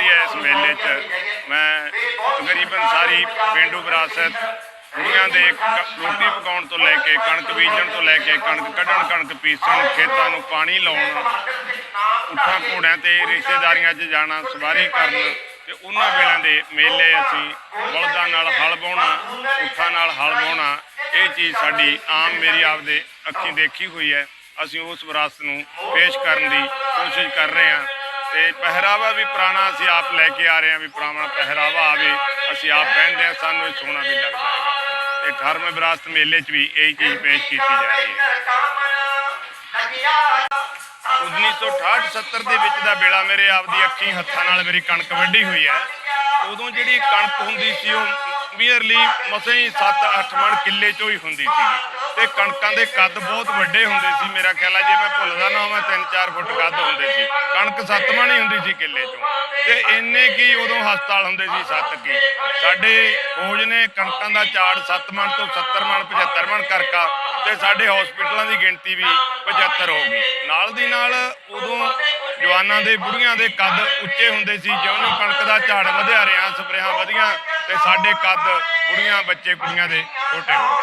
ਰਹੀ ਹੈ ਇਸ ਮੇਲੇ 'ਚ। ਮੈਂ ਤਕਰੀਬਨ ਸਾਰੀ ਪਿੰਡੂ ਵਿਰਾਸਤ ਕੁੜੀਆਂ ਦੇ ਕ- ਰੋਟੀ ਪਕਾਉਣ ਤੋਂ ਲੈ ਕੇ, ਕਣਕ ਬੀਜਣ ਤੋਂ ਲੈ ਕੇ, ਕਣਕ ਕੱਢਣ, ਕਣਕ ਪੀਸਣ, ਖੇਤਾਂ ਨੂੰ ਪਾਣੀ ਲਾਉਣ, ਉੱਠਾਂ ਘੋੜਿਆਂ ਤੇ ਰਿਸ਼ਤੇਦਾਰੀਆਂ 'ਚ ਜਾਣਾ, ਸਵਾਰੀ ਕਰਨ ਤੇ ਉਹਨਾਂ ਵੇਲਿਆਂ ਦੇ ਮੇਲੇ ਅਸੀਂ ਬਲਦਾਂ ਨਾਲ ਹਲ ਵਾਹੁਣਾ, ਉੱਠਾਂ ਨਾਲ ਹਲ ਵਾਹੁਣਾ, ਇਹ ਚੀਜ਼ ਸਾਡੀ ਆਮ ਮੇਰੀ ਆਪਦੇ ਅੱਖੀਂ ਦੇਖੀ ਹੋਈ ਹੈ। ਅਸੀਂ ਉਸ ਵਿਰਾਸਤ ਨੂੰ ਪੇਸ਼ ਕਰਨ ਦੀ ਕੋਸ਼ਿਸ਼ ਕਰ ਰਹੇ ਹਾਂ। ਤੇ ਪਹਿਰਾਵਾ ਵੀ ਪੁਰਾਣਾ ਅਸੀਂ ਆਪ ਲੈ ਕੇ ਆ ਰਹੇ ਹਾਂ ਵੀ ਪੁਰਾਣਾ ਪਹਿਰਾਵਾ ਆਵੇ। ਅਸੀਂ ਆਪ ਪਹਿਨਦੇ ਹਾਂ, ਸਾਨੂੰ ਇਹ ਸੋਹਣਾ ਵੀ ਲੱਗਦਾ ਹੈ ਤੇ 18ਵੇਂ ਵਿਰਾਸਤ ਮੇਲੇ 'ਚ ਵੀ ਇਹੀ ਚੀਜ਼ ਪੇਸ਼ ਕੀਤੀ ਜਾ ਰਹੀ ਹੈ। 1968-70 ਦੇ ਵਿੱਚ ਦਾ ਵੇਲਾ ਮੇਰੇ ਆਪ ਦੀ ਅੱਖੀਂ ਹੱਥਾਂ ਨਾਲ ਮੇਰੀ ਕਣਕ ਵੱਢੀ ਹੋਈ ਹੈ। ਉਦੋਂ ਜਿਹੜੀ ਕਣਕ ਹੁੰਦੀ ਸੀ ਉਹ ਮੀਅਰਲੀ ਮਸੇ ਹੀ 7-8 ਮਣ ਕਿੱਲੇ ਚੋਂ ਹੀ ਹੁੰਦੀ ਸੀ ਤੇ ਕਣਕਾਂ ਦੇ ਕੱਦ ਬਹੁਤ ਵੱਡੇ ਹੁੰਦੇ ਸੀ ਮੇਰਾ ਖਿਆਲ ਆ, ਜੇ ਮੈਂ ਭੁੱਲਦਾ ਨਾ ਹੋਵਾਂ 3-4 ਫੁੱਟ ਕੱਦ ਹੁੰਦੇ ਸੀ। ਕਣਕ 7 ਮਣ ਹੀ ਹੁੰਦੀ ਸੀ ਕਿੱਲੇ ਚੋਂ। ਤੇ ਇੰਨੇ ਕੀ ਉਦੋਂ ਹਸਪਤਾਲ ਹੁੰਦੇ ਸੀ 7 ਕੀ। ਸਾਡੇ ਫੌਜ ਨੇ ਕਣਕਾਂ ਦਾ ਝਾੜ 7 ਮਣ ਤੋਂ 70 ਮਣ 75 ਮਣ ਕਰਕਾ ਤੇ ਸਾਡੇ ਹਸਪੀਟਲਾਂ ਦੀ ਗਿਣਤੀ ਵੀ 75 ਹੋ ਗਈ। ਨਾਲ ਦੀ ਨਾਲ ਉਦੋਂ ਜਵਾਨਾਂ ਦੇ ਬੁੜੀਆਂ ਦੇ ਕੱਦ ਉੱਚੇ ਹੁੰਦੇ ਸੀ ਜਿਉਂ ਕਣਕ ਦਾ ਝਾੜ ਵਧਿਆ ਰਿਹਾ, ਸਪਰੇਹਾਂ ਵਧੀਆਂ ਤੇ ਸਾਡੇ ਕੱਦ ਕੁੜੀਆਂ ਬੱਚੇ, ਕੁੜੀਆਂ ਦੇ ਛੋਟੇ ਹੋ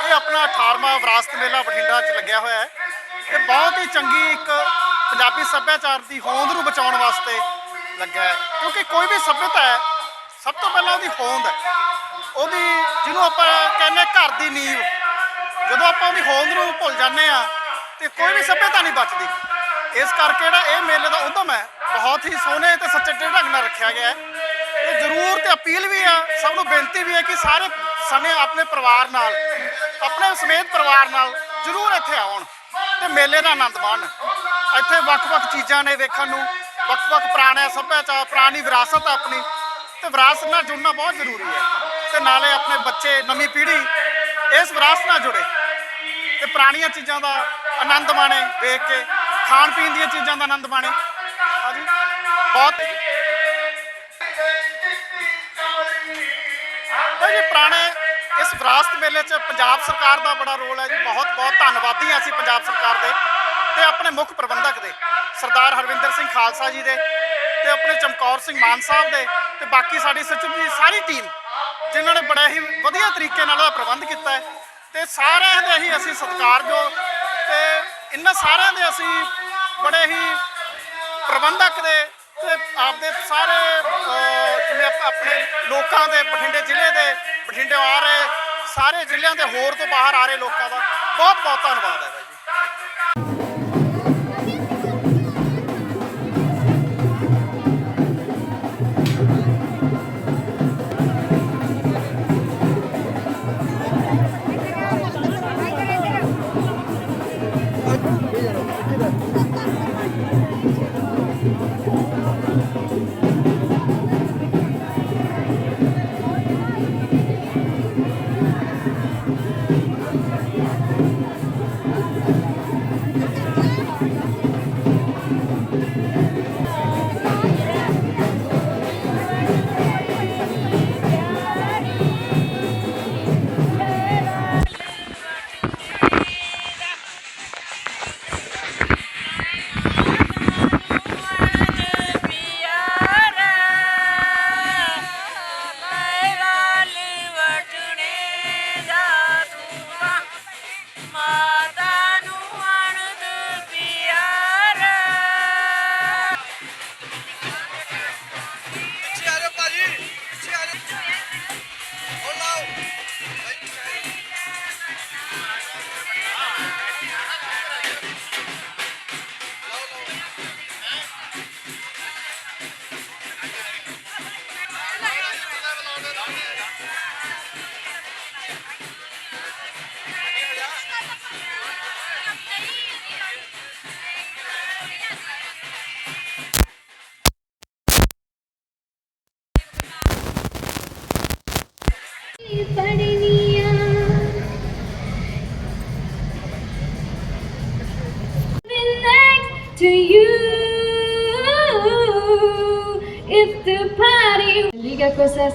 ਇਹ ਆਪਣਾ 18ਵਾਂ ਵਿਰਾਸਤ ਮੇਲਾ ਬਠਿੰਡਾ 'ਚ ਲੱਗਿਆ ਹੋਇਆ ਹੈ ਇਹ ਬਹੁਤ ਹੀ ਚੰਗੀ ਇੱਕ ਪੰਜਾਬੀ ਸੱਭਿਆਚਾਰ ਦੀ ਹੋਂਦ ਨੂੰ ਬਚਾਉਣ ਵਾਸਤੇ ਲੱਗਾ ਹੈ। ਕਿਉਂਕਿ ਕੋਈ ਵੀ ਸੱਭਿਅਤਾ ਹੈ, ਸਭ ਤੋਂ ਪਹਿਲਾਂ ਉਹਦੀ ਹੋਂਦ ਹੈ। ਉਹਦੀ ਜਿਹਨੂੰ ਆਪਾਂ ਕਹਿੰਦੇ ਘਰ ਦੀ ਨੀਂਵ ਜਦੋਂ ਆਪਾਂ ਉਹਦੀ ਹੋਂਦ ਨੂੰ ਭੁੱਲ ਜਾਂਦੇ ਆ ਤੇ ਕੋਈ ਵੀ ਸੱਭਿਅਤਾ ਨਹੀਂ ਬਚਦੀ। ਇਸ ਕਰਕੇ ਜਿਹੜਾ ਇਹ ਮੇਲੇ ਦਾ ਉਦਮ ਹੈ ਬਹੁਤ ਹੀ ਸੋਹਣੇ ਤੇ ਸੱਚੇ ਢੰਗ ਨਾਲ ਰੱਖਿਆ ਗਿਆ ਹੈ। ਇਹ ਜ਼ਰੂਰ ਤੇ ਅਪੀਲ ਵੀ ਆ, ਸਭ ਨੂੰ ਬੇਨਤੀ ਵੀ ਹੈ ਕਿ ਸਾਰੇ ਸਮੇਂ ਆਪਣੇ ਪਰਿਵਾਰ ਨਾਲ, ਆਪਣੇ ਸਮੇਤ ਪਰਿਵਾਰ ਨਾਲ ਜ਼ਰੂਰ ਇੱਥੇ ਆਉਣ ਤੇ ਮੇਲੇ ਦਾ ਆਨੰਦ ਮਾਣਨ। ਇੱਥੇ ਵੱਖ-ਵੱਖ ਚੀਜ਼ਾਂ ਨੇ ਵੇਖਣ ਨੂੰ, ਵੱਖ-ਵੱਖ ਪੁਰਾਣੇ ਸੱਭਿਆਚਾਰ, ਪੁਰਾਣੀ ਵਿਰਾਸਤ ਆਪਣੀ, ਤੇ ਵਿਰਾਸਤ ਨਾਲ ਜੁੜਨਾ ਬਹੁਤ ਜ਼ਰੂਰੀ ਹੈ। ਤੇ ਨਾਲੇ ਆਪਣੇ ਬੱਚੇ, ਨਵੀਂ ਪੀੜ੍ਹੀ ਇਸ ਵਿਰਾਸਤ ਨਾਲ ਜੁੜੇ ਤੇ ਪੁਰਾਣੀਆਂ ਚੀਜ਼ਾਂ ਦਾ ਆਨੰਦ ਮਾਣੇ, ਵੇਖ ਕੇ ਖਾਣ ਪੀਣ ਦੀਆਂ ਚੀਜ਼ਾਂ ਦਾ ਆਨੰਦ ਮਾਣੇ। ਬਹੁਤ ਜੀ, ਪੁਰਾਣੇ ਇਸ ਵਿਰਾਸਤ ਮੇਲੇ 'ਚ ਪੰਜਾਬ ਸਰਕਾਰ ਦਾ ਬੜਾ ਰੋਲ ਹੈ ਜੀ। ਬਹੁਤ ਬਹੁਤ ਧੰਨਵਾਦੀ ਹਾਂ ਅਸੀਂ ਪੰਜਾਬ ਸਰਕਾਰ ਦੇ ਤੇ ਆਪਣੇ ਮੁੱਖ ਪ੍ਰਬੰਧਕ ਦੇ, ਸਰਦਾਰ ਹਰਵਿੰਦਰ ਸਿੰਘ ਖਾਲਸਾ ਜੀ ਦੇ ਤੇ ਆਪਣੇ ਚਮਕੌਰ ਸਿੰਘ ਮਾਨ ਸਾਹਿਬ ਦੇ ਤੇ ਬਾਕੀ ਸਾਡੀ ਸਚਿਵ ਜੀ, ਸਾਰੀ ਟੀਮ ਜਿਨ੍ਹਾਂ ਨੇ ਬੜਾ ਹੀ ਵਧੀਆ ਤਰੀਕੇ ਨਾਲ ਉਹਦਾ ਪ੍ਰਬੰਧ ਕੀਤਾ ਹੈ। ਤੇ ਸਾਰਿਆਂ ਦੇ ਹੀ ਅਸੀਂ ਸਤਿਕਾਰਯੋਗ ਤੇ ਇਹਨਾਂ ਸਾਰਿਆਂ ਦੇ ਅਸੀਂ ਬੜੇ ਹੀ ਪ੍ਰਬੰਧਕ ਦੇ ਤੇ ਆਪਦੇ ਸਾਰੇ ਜਿਵੇਂ ਆਪਣੇ ਲੋਕਾਂ ਦੇ, ਬਠਿੰਡੇ ਜ਼ਿਲ੍ਹੇ ਦੇ, ਬਠਿੰਡੇ ਆ ਰਹੇ ਸਾਰੇ ਜ਼ਿਲ੍ਹਿਆਂ ਦੇ ਹੋਰ ਤੋਂ ਬਾਹਰ ਆ ਰਹੇ ਲੋਕਾਂ ਦਾ ਬਹੁਤ ਬਹੁਤ ਧੰਨਵਾਦ ਹੈ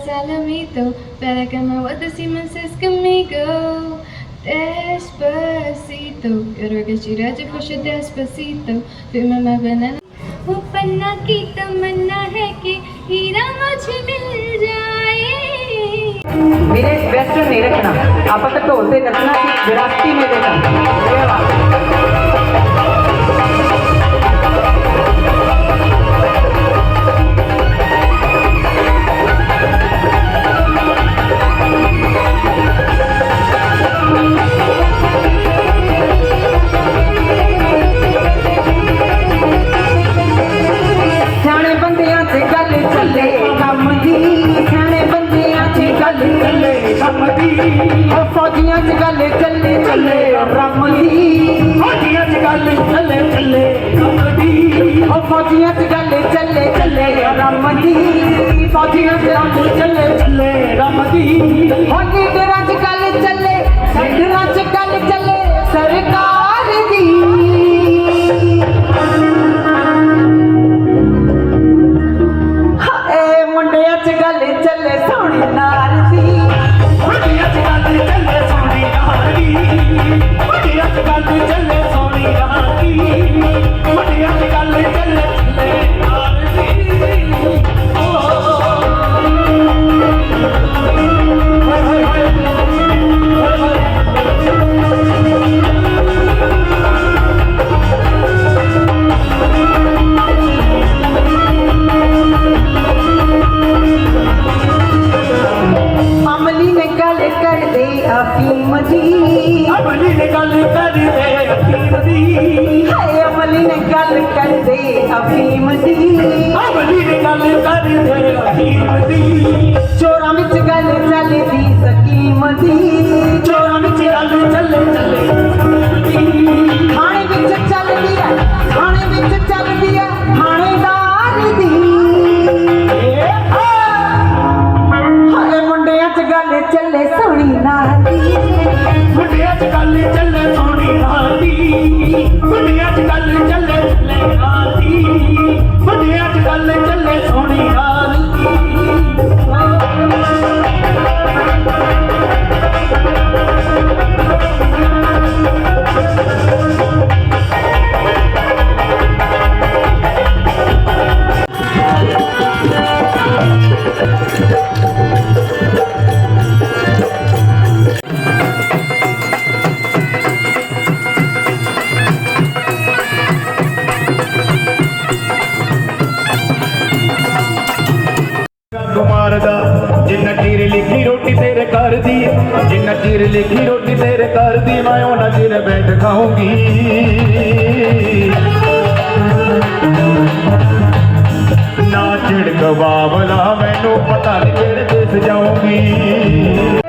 Salamito para que me vuelvas y manses conmigo. Despacito, quiero que chiraje coche despacito. Firma más banana. वो पन्ना की तमन्ना है कि हीरा मुझे मिल जाए मेरे वेस्टर्न नहीं रखना आप ढोल से नचना विरासती में देना ਫੌਜੀਆਂ 'ਚ ਗੱਲ ਚੱਲੇ ਚੱਲੇ ਰਮ ਦੀ ਫੌਜੀਆਂ 'ਚ ਗੱਲ ਚੱਲੇ ਚੱਲੇ ਰਮ ਦੀ ਹੋ ਕਰਦੇ ਅਫੀਮ ਕੁਮਾਰ ਜਿੰਨਾ ਚਿਰ ਲਿਖੀ ਰੋਟੀ ਤੇਰੇ ਘਰ ਦੀ ਜਿੰਨਾ ਚਿਰ ਲਿਖੀ ਰੋਟੀ ਤੇਰੇ ਘਰ ਦੀ ਮੈਂ ਉਹਨਾਂ ਚਿਰ ਬੈਠ ਖਾਊਂਗੀ। ਨਾ ਝਿੜਕ ਬਾਬਲਾ ਮੈਨੂੰ ਪਤਾ ਨਹੀਂ ਕਿਹੜੇ ਦੇਸ ਜਾਊਂਗੀ।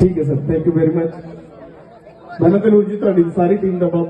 ਠੀਕ ਹੈ sir thank you very much ਮੈਂ ਤਾਂ ਜੀ ਤੁਹਾਡੀ ਸਾਰੀ ਟੀਮ ਦਾ ਬਹੁਤ